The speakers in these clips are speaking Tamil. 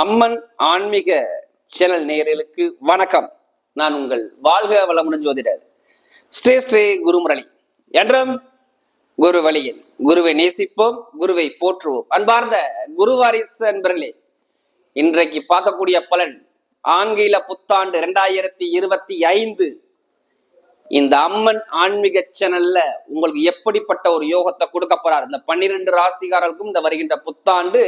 அம்மன் ஆன்மீக சேனல் நேயர்களுக்கு வணக்கம். நான் உங்கள் வாழ்க வளமுடன் ஜோதிடர் ஸ்ரீ ஸ்ரீ குருமுரளி. என்றும் குரு வழியில் குருவை நேசிப்போம் குருவை போற்றுவோம். அன்பார்ந்த குருவாரிசு அன்பர்களே இன்றைக்கு பார்க்கக்கூடிய பலன் ஆங்கில புத்தாண்டு இரண்டாயிரத்தி இருபத்தி ஐந்து. இந்த அம்மன் ஆன்மீக சேனல்ல உங்களுக்கு எப்படிப்பட்ட ஒரு யோகத்தை கொடுக்க போறார்? இந்த பன்னிரெண்டு ராசிகாரர்களுக்கும் இந்த வருகின்ற புத்தாண்டு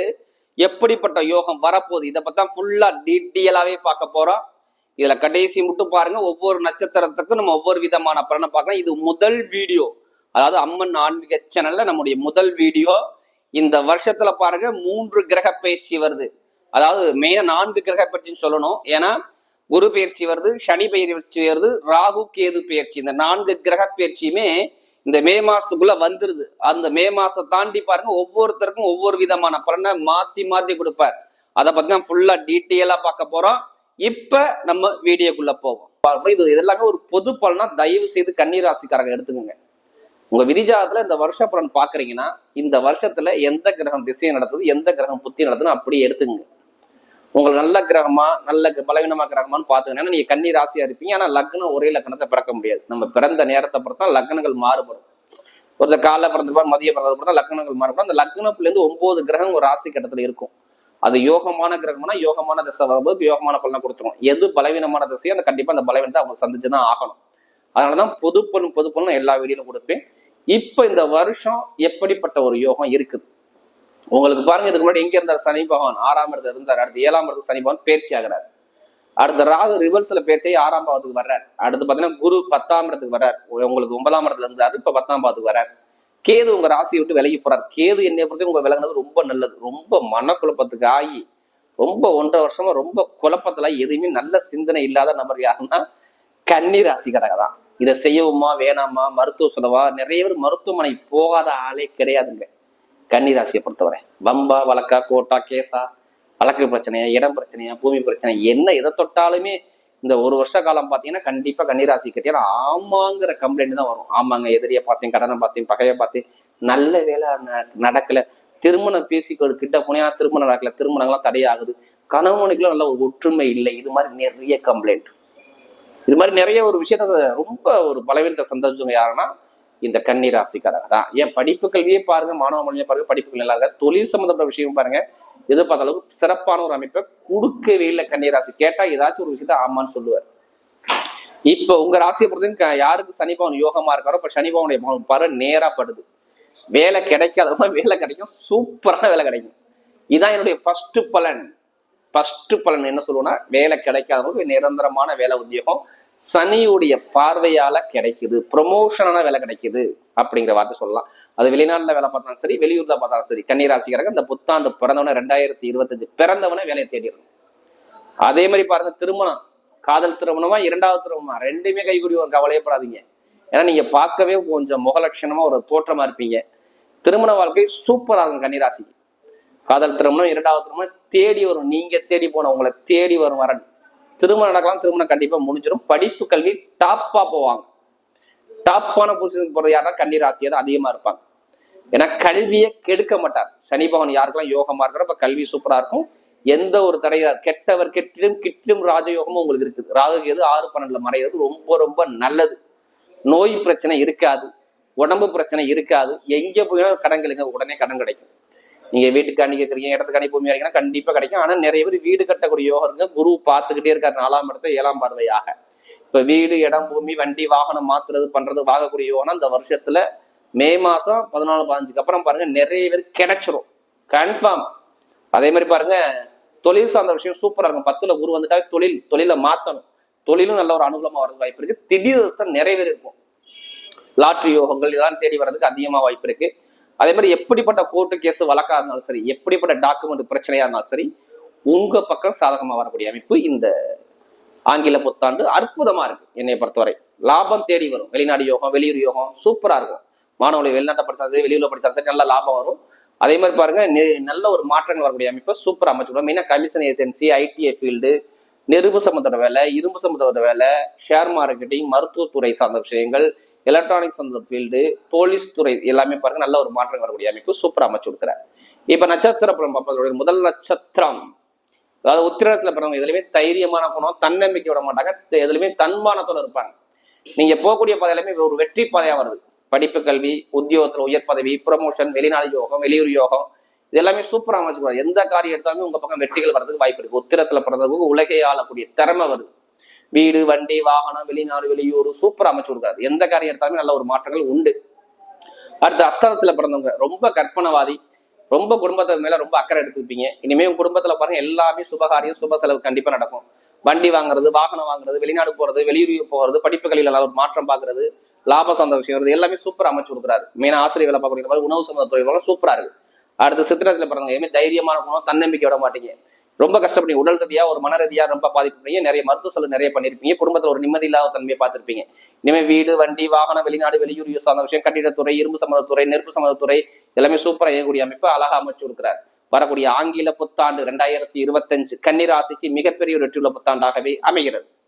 எப்படிப்பட்ட யோகம் வரப்போகுது? இதை பத்தி தான் ஃபுல்லா டீட்டெயிலாகவே பார்க்க போறோம். இதுல கடைசி மட்டும் பாருங்க. ஒவ்வொரு நட்சத்திரத்துக்கும் நம்ம ஒவ்வொரு விதமான பலனை பார்க்கலாம். இது முதல் வீடியோ. அதாவது அம்மன் ஆன்மீக சேனல்ல நம்முடைய முதல் வீடியோ. இந்த வருஷத்துல பாருங்க மூன்று கிரக பயிற்சி வருது. அதாவது மெயினா நான்கு கிரக பயிற்சின்னு சொல்லணும். ஏன்னா குரு பயிற்சி வருது சனி பயிற்சி வருது ராகு கேது பயிற்சி. இந்த நான்கு கிரக பயிற்சியுமே இந்த மே மாசத்துக்குள்ள வந்துருது. அந்த மே மாசத்தை தாண்டி பாருங்க ஒவ்வொருத்தருக்கும் ஒவ்வொரு விதமான பலனை மாத்தி மாத்தி கொடுப்பார். அதை பத்தி தான் ஃபுல்லா டீட்டெயிலா பார்க்க போறோம். இப்ப நம்ம வீடியோக்குள்ள போவோம். இது இதெல்லாமே ஒரு பொது பலனா தயவு செய்து கன்னிராசிக்காரங்க எடுத்துக்கோங்க. உங்க விதிஜாதத்துல இந்த வருஷ பலன் பாக்குறீங்கன்னா இந்த வருஷத்துல எந்த கிரகம் திசையை நடத்துது எந்த கிரகம் புத்தி நடத்துன்னு அப்படியே எடுத்துக்கோங்க. உங்களுக்கு நல்ல கிரகமா நல்ல பலவீனமா கிரகமான்னு பாத்துக்கணும் ஏன்னா நீங்க கன்னி ராசியா இருப்பீங்க. ஆனா லக்னம் ஒரே லக்னத்தை பிறக்க முடியாது. நம்ம பிறந்த நேரத்தை பொறுத்தா லக்னங்கள் மாறுபடும். ஒருத்தர் காலைல பிறந்திருப்பார் மதிய பிறந்த பொறுத்தா லக்னங்கள் மாறுபடும். அந்த லக்னப்புலேருந்து ஒன்பது கிரகம் ஒரு ராசி கட்டத்துல இருக்கும். அது யோகமான கிரகம்னா யோகமான திசை வரும்போது யோகமான பலனை கொடுத்துரும். எது பலவீனமான திசையோ அந்த கண்டிப்பா அந்த பலவீனத்தை அவங்க சந்திச்சுதான் ஆகணும். அதனாலதான் பொது பலன் எல்லா வீடியோலும் கொடுப்பேன். இப்ப இந்த வருஷம் எப்படிப்பட்ட ஒரு யோகம் இருக்குது? உங்களுக்கு பாருங்க இதுக்கு முன்னாடி எங்க இருந்தார் சனி பகவான்? ஆறாம் இடத்துல இருந்தார் அடுத்து ஏழாம் இடத்துக்கு சனி பகவான் பயிற்சி ஆகிறார். அடுத்த ராகு ரிவர்ஸ்ல பயிற்சி ஆறாம் பாவத்துக்கு வர்றார். அடுத்து பாத்தீங்கன்னா குரு பத்தாம் இடத்துக்கு வர்றார். உங்களுக்கு ஒன்பதாம் இடத்துல இருந்தாரு இப்ப பத்தாம் பாவத்துக்கு வர்றார். கேது உங்க ராசியை விட்டு விலகி போறார். கேது என்னை பொறுத்து உங்க விலகினது ரொம்ப நல்லது. ரொம்ப மனக்குழப்பத்துக்கு ஆகி ரொம்ப ஒன்றரை வருஷமா ரொம்ப குழப்பத்துல எதுவுமே நல்ல சிந்தனை இல்லாத நபர் யாருன்னா கன்னி ராசிக்காரங்க தான். இதை செய்யவுமா வேணாமா மருத்துவ செலவா நிறைய பேர் மருத்துவமனை போகாத ஆளே கிடையாதுங்க. கன்னிராசியை பொறுத்தவரை. வம்பா வழக்கா கோட்டா கேசா வழக்கு பிரச்சனையா இடம் பிரச்சனையா பூமி பிரச்சனை என்ன எதை தொட்டாலுமே இந்த ஒரு வருஷ காலம் பார்த்தீங்கன்னா கண்டிப்பாக கன்னிராசி கிட்டே ஆமாங்கிற கம்ப்ளைண்ட் தான் வரும். ஆமாங்க எதிரியை பார்த்தேன் கடனை பார்த்தேன் பகையை பார்த்தேன். நல்ல வேலை ந- நடக்கல. திருமணம் பேசிக்கொள் கிட்ட போனால் திருமணம் நடக்கல. திருமணங்கள்லாம் தடையாகுது. கணவனுக்குள்ள நல்ல ஒரு ஒற்றுமை இல்லை. இது மாதிரி நிறைய கம்ப்ளைண்ட் இது மாதிரி நிறைய ஒரு விஷயத்த ரொம்ப ஒரு பலவீனத்தை சந்தோஷம் யாருன்னா இந்த கன்னிராசிக்காரங்க தான். ஏன் படிப்பு கல்வியே பாருங்க மாணவ மொழியை பாருங்க படிப்புகள் நல்லா இருக்கா தொழில் சம்பந்தப்பட்ட விஷயம் பாருங்க எதிர்பார்த்த அளவுக்கு சிறப்பான ஒரு அமைப்பை கொடுக்கவே இல்லை கன்னிராசி. கேட்டா ஏதாச்சும் ஒரு விஷயத்த ஆமான்னு சொல்லுவார். இப்ப உங்க ராசியை பொறுத்த யாருக்கு சனி பவன் யோகமா இருக்காரோ இப்ப சனி பவனுடைய பவன் பாரு நேரா படுது. வேலை கிடைக்காதவங்க வேலை கிடைக்கும். சூப்பரான வேலை கிடைக்கும். இதான் என்னுடைய ஃபர்ஸ்ட் பலன். ஃபர்ஸ்ட் பலன் என்ன சொல்லுவோம்னா வேலை கிடைக்காதவங்களுக்கு நிரந்தரமான வேலை உத்தியோகம் சனியுடைய பார்வையால கிடைக்குது ப்ரொமோஷனான வேலை கிடைக்குது அப்படிங்கிற வார்த்தை சொல்லலாம். அது வெளிநாட்டில் வேலை பார்த்தாலும் சரி வெளியூர்ல பார்த்தாலும் சரி கன்னிராசிக்காரங்க இந்த புத்தாண்டு பிறந்தவன ரெண்டாயிரத்தி இருபத்தஞ்சு பிறந்தவன வேலையை தேடிடும் அதே மாதிரி பாருங்க திருமணம். காதல் திருமணமா இரண்டாவது திருமணமா ரெண்டுமே கைகூடி ஒரு கவலையப்படாதீங்க. ஏன்னா நீங்க பார்க்கவே கொஞ்சம் முகலட்சணமா ஒரு தோற்றமா இருப்பீங்க. திருமண வாழ்க்கை சூப்பராக இருக்கும் கன்னிராசிக்கு. காதல் திருமணம் இரண்டாவது திருமணம் தேடி வரும். நீங்க தேடி போன உங்களை தேடி வரும் வரன். திருமணம் நடக்கலாம் திருமணம் கண்டிப்பா முடிஞ்சிடும் படிப்பு கல்வி டாப்பா போவாங்க. டாப்பான பொசிஷன் போறது யாருன்னா கன்னிராசியா தான் அதிகமா இருப்பாங்க. ஏன்னா கல்வியை கெடுக்க மாட்டார். சனி பகவான் யாருக்கெல்லாம் யோகமா இருக்கிறப்ப கல்வி சூப்பரா இருக்கும். எந்த ஒரு தடையா கெட்டவர் கெட்டிலும் கிட்டிலும் ராஜயோகமும் உங்களுக்கு இருக்குது. ராகு எது ஆறு பன்னெண்டுல மறையிறது ரொம்ப ரொம்ப நல்லது. நோய் பிரச்சனை இருக்காது. உடம்பு பிரச்சனை இருக்காது. எங்க போயினாலும் கடன் கேளுங்க உடனே கடன் கிடைக்கும். நீங்க வீட்டுக்கு அணி கேட்குறீங்க இடத்துக்கு அணி பூமி அடிக்கணும் கண்டிப்பா கிடைக்கும். ஆனா நிறைய பேர் வீடு கட்டக்கூடிய யோகம் இருக்கு குரு பார்த்துக்கிட்டே இருக்காரு. நாலாம் இடத்த ஏழாம் பார்வையாக. இப்ப வீடு இடம் பூமி வண்டி வாகனம் மாத்துறது பண்றது வாங்கக்கூடிய யோகம் இந்த வருஷத்துல மே மாசம் பதினாலு பதினஞ்சுக்கு அப்புறம் பாருங்க நிறைய பேர் கிடைச்சிரும். கன்ஃபார்ம் அதே மாதிரி பாருங்க தொழில் சார்ந்த விஷயம் சூப்பரா இருக்கும். பத்துல குரு வந்துட்டா தொழில் தொழிலை மாத்தணும். தொழிலும் நல்ல ஒரு அனுகூலமா வரது வாய்ப்பு இருக்கு. திடீர் நிறைய பேர் இருக்கும். லாட்ரி யோகங்கள் இதெல்லாம் தேடி வர்றதுக்கு அதிகமா வாய்ப்பு இருக்கு. அதே மாதிரி எப்படிப்பட்ட கோர்ட்டு கேஸ் வழக்கா இருந்தாலும் சரி எப்படிப்பட்ட டாக்குமெண்ட் பிரச்சனையா இருந்தாலும் சரி உங்க பக்கம் சாதகமா வரக்கூடிய அமைப்பு இந்த ஆங்கில புத்தாண்டு அற்புதமா இருக்கு என்னை பொறுத்தவரை. லாபம் தேடி வரும். வெளிநாடு யோகம் வெளியூர் யோகம் சூப்பரா இருக்கும். மாணவர்கள் வெளிநாட்டை படிச்சாலும் சரி வெளியூர்ல படிச்சாலும் சரி நல்ல லாபம் வரும். அதே மாதிரி பாருங்க நல்ல ஒரு மாற்றங்கள் வரக்கூடிய அமைப்பை சூப்பர் அமைச்சுடும் மெயினா கமிஷன் ஏஜென்சி ஐடிஐ ஃபீல்டு நெருப்பு சம்பந்தப்பட்ட வேலை இரும்பு சம்பந்தப்பட்ட வேலை ஷேர் மார்க்கெட்டிங் மருத்துவத்துறை சார்ந்த விஷயங்கள் எலக்ட்ரானிக்ஸ் அந்த ஃபீல்டு போலீஸ் துறை எல்லாமே பாருங்க நல்ல ஒரு மாற்றம் வரக்கூடிய அமைப்பு சூப்பர் அமைச்சு கொடுக்குறாரு. இப்ப நட்சத்திர பிறம் பார்ப்பதோட முதல் நட்சத்திரம் அதாவது உத்திரத்துல பிறந்தவங்க எதுலையுமே தைரியமான குணம் தன்னம்பிக்கை விட மாட்டாங்க எதுலையுமே தன்மானத்தோட இருப்பாங்க. நீங்க போகக்கூடிய பாதையிலுமே ஒரு வெற்றி பாதையா வருது. படிப்பு கல்வி உத்தியோகத்துல உயர் பதவி ப்ரொமோஷன் வெளிநாடு யோகம் வெளியூர் யோகம் இது எல்லாமே சூப்பராக அமைச்சுக்கூடாது எந்த காரியம் எடுத்தாலுமே உங்க பக்கம் வெற்றிகள் வர்றதுக்கு வாய்ப்பு இருக்கு. உத்திரத்துல பிறந்தவங்க உலகை ஆளக்கூடிய திறமை வருது. வீடு வண்டி வாகனம் வெளிநாடு வெளியூர் சூப்பரா அமைச்சு கொடுக்காரு எந்த காரியம் எடுத்தாலுமே நல்ல ஒரு மாற்றங்கள் உண்டு. அடுத்து அஸ்தானத்துல பிறந்தவங்க ரொம்ப கற்பனவாதி ரொம்ப குடும்பத்து மேல ரொம்ப அக்கறை எடுத்துப்பீங்க இனிமே உங்க குடும்பத்துல பாருங்க எல்லாமே சுபகாரியம் சுப செலவு கண்டிப்பா நடக்கும். வண்டி வாங்குறது வாகனம் வாங்குறது வெளிநாடு போறது வெளியூர் போறது படிப்புகளில் ஒரு மாற்றம் பாக்குறது லாப சந்த விஷயம் வருது. எல்லாமே சூப்பரா அமைச்சு கொடுக்குறாரு. மெயினா ஆசிரியர் வேலை பார்க்கக்கூடிய மாதிரி உணவு சம்பந்த துறை சூப்பரா இருக்கு. அடுத்து சித்திரத்துல பிறந்தவங்க எதுவுமே தைரியமான குணம் தன்னம்பிக்கை விட மாட்டீங்க. ரொம்ப கஷ்டப்படுங்க உடல் ரீதியா ஒரு மன ரீதியா ரொம்ப பாதிப்புப்பீங்க நிறைய மருத்துவ செலவு நிறைய பண்ணிருப்பீங்க. குடும்பத்துல ஒரு நிம்மதி இல்லாத தன்மையை பார்த்திருப்பீங்க. இனிமே வீடு வண்டி வாகனம் வெளிநாடு வெளியூர் யூஸ் ஆன விஷயம் கட்டிடத்துறை இரும்பு சம்மந்தத்துறை நெருப்பு சம்மந்தத்துறை எல்லாமே சூப்பரா இயங்கக்கூடிய அமைப்பு அழகா அமைச்சு இருக்கிறார் வரக்கூடிய ஆங்கில புத்தாண்டு ரெண்டாயிரத்தி இருபத்தஞ்சு கன்னிராசிக்கு மிகப்பெரிய ஒரு வெற்றியுள்ள புத்தாண்டாகவே அமைகிறது.